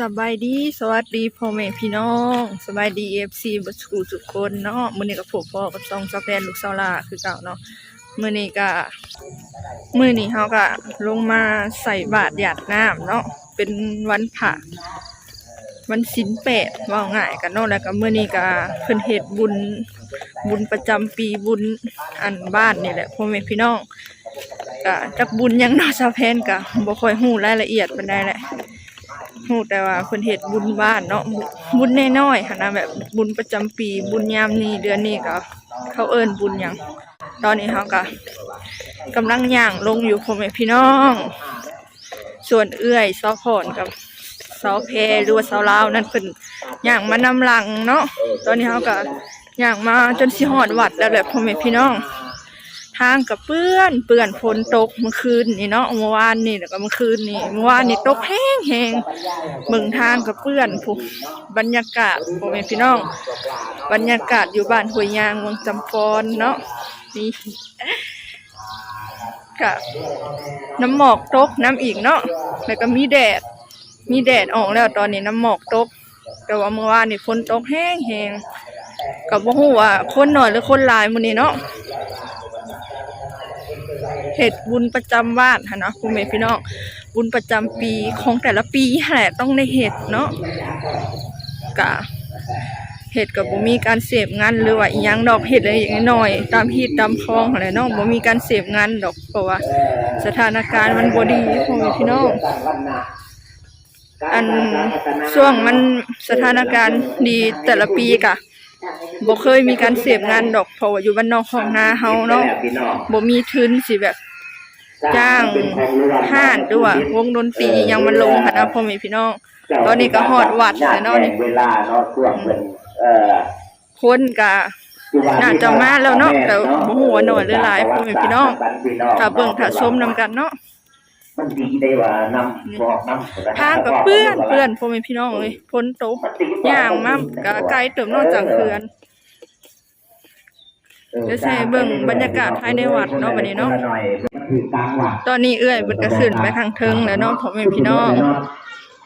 สบายดีสวัสดีพ่อแม่พี่น้องสบายดีเอฟซีบัสกูทุกคนเนาะมื้อนี้ก็พบพ่อกับซองซาแฟนลูกสาวลาคือเก่าเนาะมื้อนี้ก็มื้อนี้เฮาก็ลงมาใส่บาตรหยาดน้ำเนาะเป็นวันพระวันศีลแปดว่าง่ายกันเนาะแล้วก็มื้อนี้ก็เพิ่นเฮ็ดบุญบุญประจำปีบุญอันบ้านนี่แหละพ่อแม่พี่น้องก็จักบุญยังเนาะซาแฟนก็บ่ค่อยฮู้รายละเอียดปานใดแหละ ฮู้แต่ว่าเพิ่นเฮ็ดบุญบ้านเนาะบุญน้อยๆหั่นนะแบบบุญประจำปี บุญยามนี้เดือนนี้ก็ เขาเอิ้นบุญหยังตอนนี้เฮาก็กำลังย่างลงอยู่พ่อแม่พี่น้อง ส่วนเอื้อยซอพรกับซอเพหรือว่าซอลาวนั่นเพิ่นย่างมานำหลังเนาะตอนนี้เฮาก็ย่างมาจนสิฮอดวัดแล้วแหละพ่อแม่พี่น้อง ทางกับเปื้อนเปื้อนฝนตกเมื่อคืนนี่เนาะเมื่อวานนี่แล้วก็เมื่อคืนนี่เมื่อวานนี่ตกแห้งแห้งเมืองทางกับเปื้อนผู้บรรยากาศพ่อแม่พี่น้อง บรรยากาศอยู่บ้านห้วยยางเมืองจำปอนเนาะนี่กับน้ำหมอกตกน้ำอีกเนาะแล้วก็มีแดด มีแดดออกแล้วตอนนี้น้ำหมอกตก แต่ว่าเมื่อวานนี่ฝนตกแห้งแห้งกับว่าฮู้ว่าคนหน้อยหรือคนหลายมื้อนี้เนาะ เหตุบุญประจำบ้านค่ะเนาะคุณแม่พี่น้องบุญประจำปีของแต่ละปีแหละต้องได้เหตุเนาะกะเหตุกับบ่มีการเสพงานหรือว่าอีหยังดอกเหตุอะไรอย่างน้อยตามฮีตตามคลองอะไรเนาะบ่มีการเสพงานดอกเพราะว่า สถานการณ์มันบ่ดีพ่อแม่พี่น้องอันช่วงมันสถานการณ์ดีแต่ละปีกะบ่เคยมีการเสพงานดอกเพราะว่าอยู่บ้านนอกของนาเฮาเนาะบ่มีทุนสิแบบ จ้างห้านด้วยว่าวงดนตรียังมันลงค่ะนะพ่อแม่พี่น้อง ตอนนี้ก็ฮอดวัดแล้วเนาะนี่เวลาเนาะช่วงเป็นเอ่อคนก็น่าจะมาแล้วเนาะแต่บ่ฮู้ว่าน้อยหรือหลายพ่อแม่พี่น้อง ถ้าเบิ่งถ้าชมนำกันเนาะมันดีได้ว่านำบอกนำทางก็เปื้อนเปื้อนพ่อแม่พี่น้องเอ้ยฝนตกย่างมาก็ไกลเติมนอกจากเขื่อน เดี๋ยวสิให้เบิ่งบรรยากาศภายในวัดเนาะบัดนี้เนาะคือกลางวัดตอนนี้เอื้อยเพิ่นก็ขึ้นไปข้างเทิงแล้วเนาะพ่อแม่พี่น้อง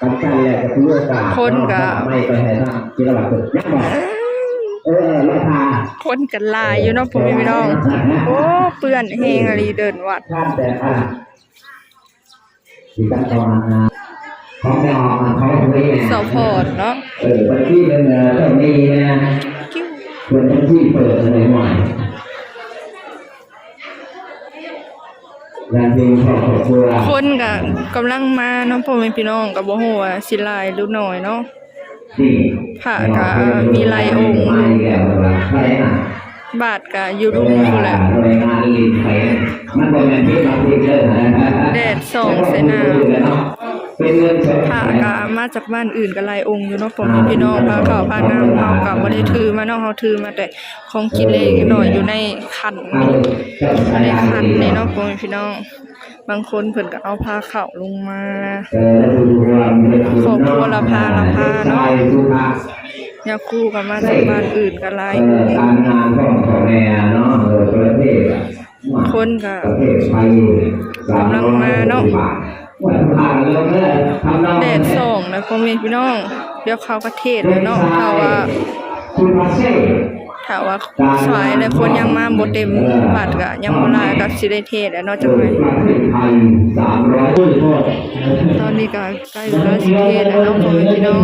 สำคัญแหละก็คือโอกาสคนก็ไม่ไปไหนทางที่ระบาดเกิดยังบอกเออราคาคนกันหลายอยู่เนาะพ่อแม่พี่น้อง โอ้เปื้อนเฮงอะไรเดินวัดข้ามแต่อะที่ตั้งตอนนะของแม่ออกมาเขาไว้เนี่ยสพอดเนาะ เออวันที่เป็นเอ่อเจ้าหนี้นะกิ้วเปิดวันที่เปิดอะไรหน่อยงานเพลงของครอบครัวคนก็กำลังมาเนาะพ่อแม่พี่น้องก็บ่ฮู้ว่าสิหลายหรือน้อยเนาะที่พระก็มีหลายองค์ไม่แก่เวลาใครน่ะบาทก็อยู่รุมพู่นแหละหน่วยงานลินไฟมันเป็นงานที่เราพิจารณาแดดส่องใส่หน้า เป็นเงินสดพระก็มาจากบ้านอื่นก็หลายองค์อยู่เนาะพ่อแม่พี่น้องพระเก่าพระน้ำเฮาก็บ่ได้ถือมาเนาะเฮาถือมาแต่ของกินเล็กน้อยอยู่ในขันนี่ในขันนี่เนาะพ่อแม่พี่น้องบางคนเพิ่นก็เอาผ้าขาวลงมาเออแล้วดูว่ามันเป็นครอบครัวละพาละพาเนาะใช่ทุกภาคยาคู่กันมาจากบ้านอื่นก็หลายเอ่อการงานของของแม่เนาะเออประเทศอะคนก็ประเทศไทยกำลังมาเนาะ แดดส่องนะพ่อแม่พี่น้อง เดี๋ยวเขาก็เทศเลยเนาะถ้าว่าถ้าว่าสายแล้วคนยังมาบ่เต็มบัตรก็ยังบ่ลายก็สิได้เทศแล้วเนาะจังได๋ตอนนี้ก็ใกล้เวลาสิเทศแล้วเนาะพ่อแม่พี่น้อง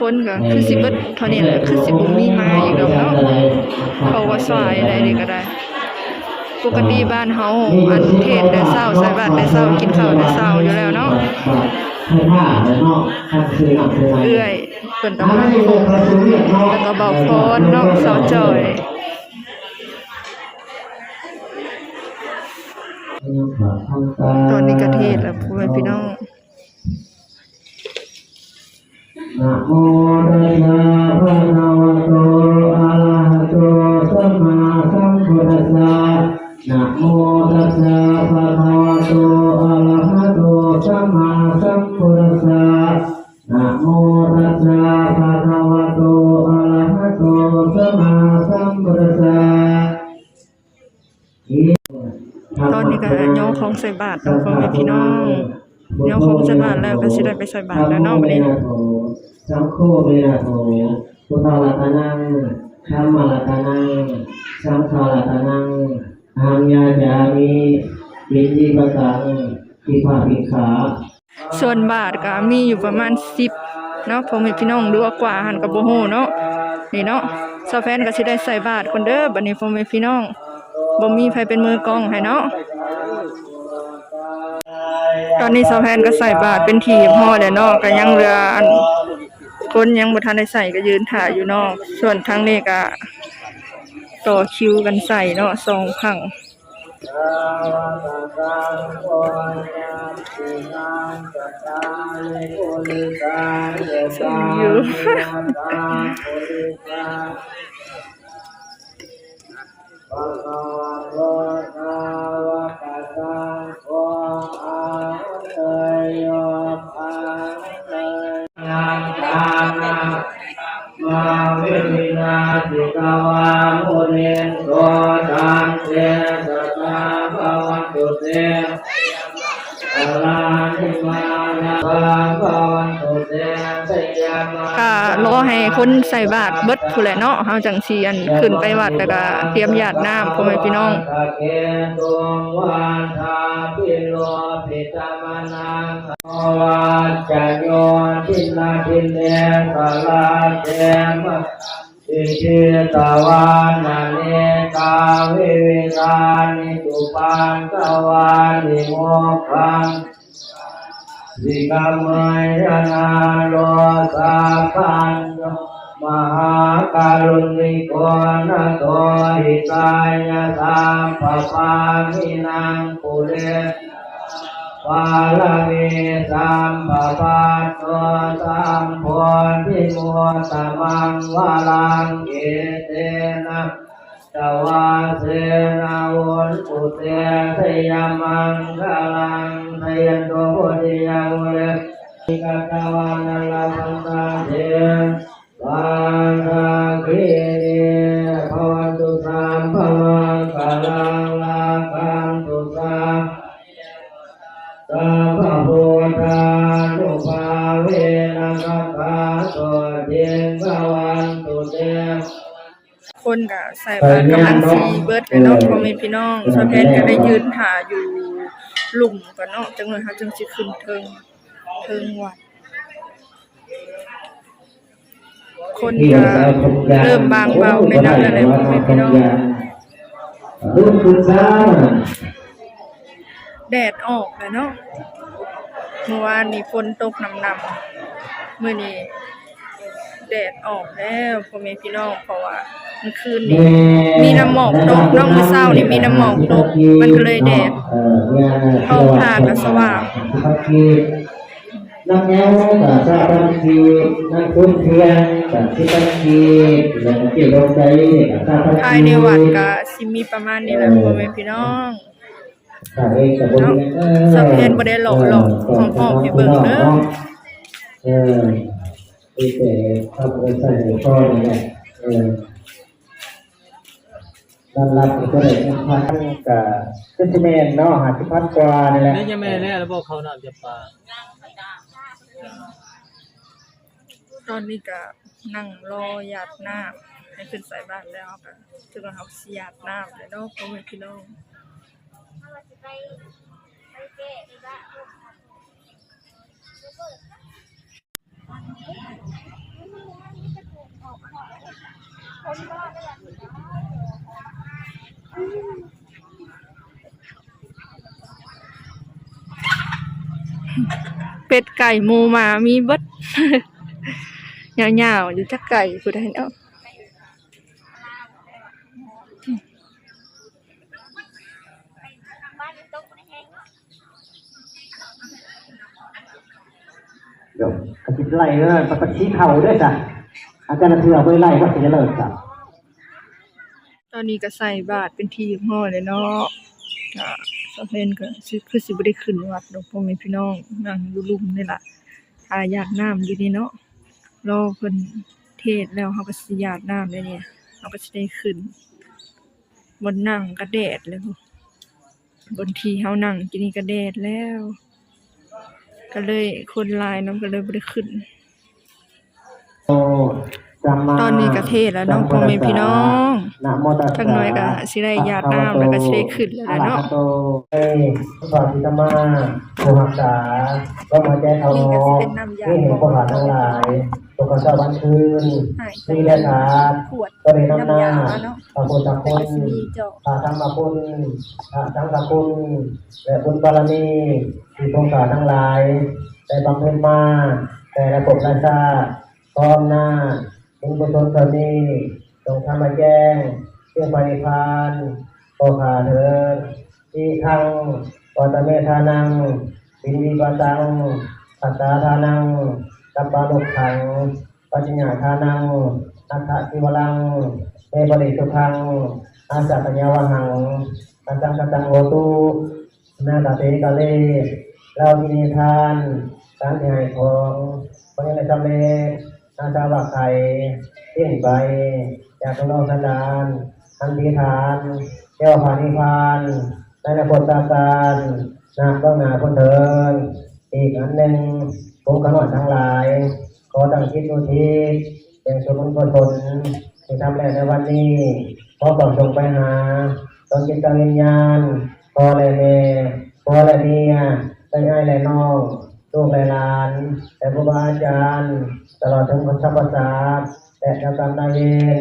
คนก็คือสิเบิดเท่านี้แหละคือสิบ่มีมาอีกดอกเนาะเพราะว่าสายอะไรนี่ก็ได้ ปกติบ้านเฮาอันเทศแต่เช้าใส่บาตรแต่เช้ากินข้าวแต่เช้าอยู่แล้วเนาะเอื้อยเพิ่นก็มาพบแล้วก็เบาพรเนาะสาวจอยตอนนี้ก็เทศแล้วพ่อแม่พี่น้องนะโมตัสสะภะคะวะโต บาตรเนพ่อแม่พี่น้องเดี๋ยวเขาจะบาทแล้วก็สิได้ไปใส่บาตรแล้วเนาะบัดนี้สังโฆเวนะโถพุทธรัตนังธรรมรัตนังสังฆรัตนังอาญาจามิปิจิปตังปิภาปิขาส่วนบาทก็มีอยู่ประมาณสิบเนาะพ่อแม่พี่น้องดูกว่าหันกับโบโฮเนาะนี่เนาะซาแฟนก็สิได้ใส่บาทคนเด้อบัดนี้พ่อแม่พี่น้องบ่มีใครเป็นมือกองให้เนาะ อนนี้ซาแฟนก็ใส่บาทเป็นทีมห่อแล้วเนาะก็ยังเหลืออันคนยังบ่ทันได้ใส่ก็ยืนถ่ายอยู่เนาะส่วนทางนี้ก็ต่อคิวกันใส่เนาะสองครั้งมา รอให้คนใส่บาตรเบิดผู้แหละเนาะเฮาจังสิอันขึ้นไปวัดแล้วก็เตรียมหยาดน้ำพ่อแม่พี่น้องวันทาพิโลปิตามนังโอวาจโยทินาทินเนสาลาเตมะอิทิตวานาเนกาวิวิธานิตุปันตวานิโมขัง สิกามายนาโลสาพันโยมหาการุณิโกนะโตหิตายะสามปปามินังปุเรปาลามิสามปปาโตสามพรทิโมตมังวาลังเกเตนะตวาเสนาวนตุเตสยามังคลัง ยันโตโพธิยังเวสิกตวานัลพันตาเทวาราคิเนภวันตุสามภวังคลังลาคันตุสามสัพพะโพธานุภาเวนะกัคขาโตเทนภวันตุเตคนก็ใส่บาตรกำลังสีเบิดเลยเนาะพ่อแม่พี่น้องสะแพนก็ได้ยืนหาอยู่ หลุมกันเนาะจังเลยเขาจึงสิขึ้นเทิงเทิงวัดคนก็เริ่มบางเบาในน้ำอะไรพ่อแม่พี่น้องรุ่นคุณซ่าแดดออกแล้วเนาะเมื่อวานนี้ฝนตกนำๆมื้อนี้แดดออกแล้วพ่อแม่พี่น้องเพราะว่า มื่อคืนนี้มีน้ำหมอกตกเนาะมื้อเช้านี่มีน้ำหมอกตกมันก็เลยแดดท้องฟ้าก็สว่างน้ำแง้วกับซาบันทีน้ำคุ้นเทียนกับสิบันทีแล้วก็เกี่ยวกับใจกับซาบันทีภายในวัดก็สิมีประมาณนี้แหละพ่อแม่พี่น้องข้าเองกับบริเวณเออสำเพ็ญบ่ได้หลอกหลอกของพ่อให้เบิ่งเด้อเออไอ้แต่ข้าพเจ้าใส่หัวข้อนี่แหละเออ ด้านรับก็ได้เงินพันกับเซนติเมนเนาะหาสิพันกว่านี่แหละนี่ยังแม่แน่แล้วบอกเขาน้ำจะปลาตอนนี้ก็นั่งรอหยาดน้ำให้ขึ้นใส่บ้านแล้วก็ถึงว่าเสิหยดน้ำแล้วเนาะพ่อแม่พี่น้อง เป็ดไก่หมูหมามีเบิดยาวๆอยู่จักไก่ผู้ใดเนาะเดี๋ยวกระติบไล่เออประชี้เข่าด้วยจ้ะอาจารย์เถื่อไปไล่ก็จะเลิกจ้ะ ตอนนี้ก็ใส่บาทเป็นทีห่อเลยเนาะก็สะเพนก็สิคือสิบ่ได้ขึ้นวัดดอกพ่อแม่พี่น้องนั่งอยู่ลุมนี่แหละอาหยาดน้ำอยู่นี่เนาะรอเพิ่นเทศแล้วเฮาก็สิหยาดน้ำเลยเนี่ยเฮาก็สิได้ขึ้น บนนั่งก็แดดแล้วบนทีเฮานั่งกินนี่ก็แดดแล้ว ก็เลยคนลายน้องก็เลยบ่ได้ขึ้นโตสัมมา ตอนนี้ก็เทศแล้วเนาะพ่อแม่พี่น้องนะโมตัสสะจักหน่อยก็สิได้ญาติน้ำแล้วก็สิได้ขึ้นแล้วล่ะเนาะอรหโตเอ้ยสวัสดีธรรมาผู้รักษาก็มาแจ้งเขานี่เนาก็สิะเป็นน้ำยาที่เห็นผู้หาทั้งหลายตกกระเช้าวันคืนหายใจนี่แหละครับขวดก็เลยน้ำหน้าน้ำยาเนาะพระพุทธคุแต่ณก็สิมีเจาะพระธรรมคุณพระสังฆคุณและบุญบารมีที่ทรงสาทั้งหลายได้บำเพ็ญมาแต่ระบบราชาติพร้อมหน้า เป็นกุศลเท่านี้จงทำมาแจ้งเพื่อปฏิพานโอขาเถิดที่ทั้งวัตเมธานังปินวิปตังปัตตาทานังกัปปาลุกขังปัญญาทานังอัฏฐิวลังเมปริสุทังอาสัตญาวหังอัตตังสตังโหตุนาตาเตกะเลเราที่นิทานการให้ของพระยาในจำเล นาจาวะไข่เที่ยงไปจากตรงนอกสันดานทันทีทานเจ้าผ่านิพานในนพตาการนาก็นาคนเดินอีกอันหนึ่งผมขนอดทั้งหลาย ขอตั้งคิดอุทิศเป็นส่วนบุญกุศลที่ทำแล้วในวันนี้ ขอบอกส่งไปหาตอนจิตวิญญาณพอและแม่พ่อและเมียได้ไอ้และน้อง ลูกและหลานแต่ครูบาอาจารย์ ตลอดถึงคนชัพสาสและเจ้ากรรมนายเวร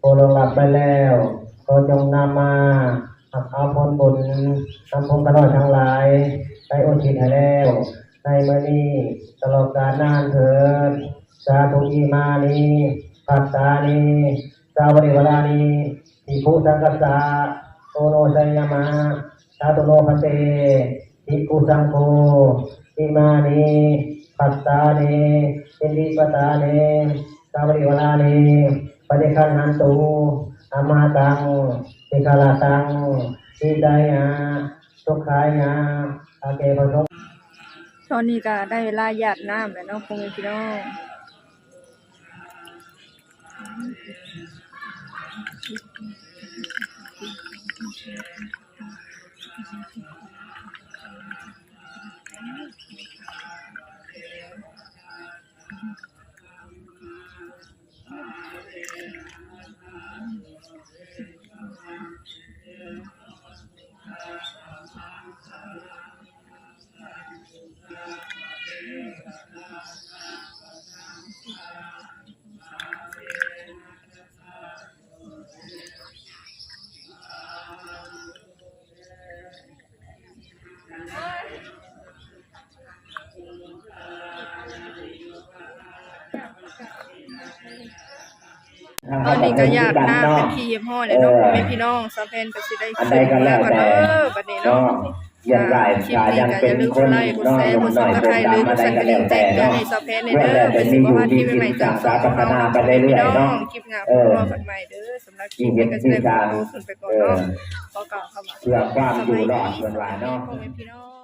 ผู้ลงหลับไปแล้วขอจงนำมาหักเอาผลบุญทำพงกระนอดทั้งหลายได้อุทิศให้แล้วในเมื่อนี้ตลอดกาลนานเถิดสาธุอีมานีปัสสานีสาวริวลานีทิภูสังกัสสะโตโนสัยามะสาธุโนภเตทิภูสังโฆ อิมานีปัสสานีอินทิปตานีสาวริวลานีปฏิคันหันตุอามาตังสิกาลาตังสิดายาสุขายาอาเกปะสงตอนนี้ก็ได้เวลาหยาดน้ำแล้วเนาะพ่อแม่พี่น้อง ตอนนี้ก็หยาดน้ำเป็นที่เยี่ยมห้อเลยเนาะพ่อแม่พี่น้องสาวแพนก็สิได้อันขึ้ใดนก็แล้แล้ววกันแต่เด้อบัดนี้เนาะเนาะอย่างไรคลิปกานี้ยังก็เป็อนย่าลืมคกดนไลค์กดน้อแชยร์หกนุ่ดมซัน้บอยสคนไครต์หรือดำกอะดไรสั่นกก็ระแล้ดิ่วงแต่แจ้งเตือนเนาะให้สาวแพนเด้เว้อนเด้แต่อจะเพื่อมีสิอบ่ยู่พลาดที่คลิปใหม่ๆจากศึกษาพัฒนาไปเรื่อยๆพี่น้องเนาะคลิปหน้าเอพบอกันใหม่เด้อสำหรับคลิปนี้ก็จะได้ขอตัวขึ้นไปก่อนเนาะขอกล่าวคำว่าเพื่อความอยู่รอดส่วนหวานเนาะ พ่อแม่พี่น้อง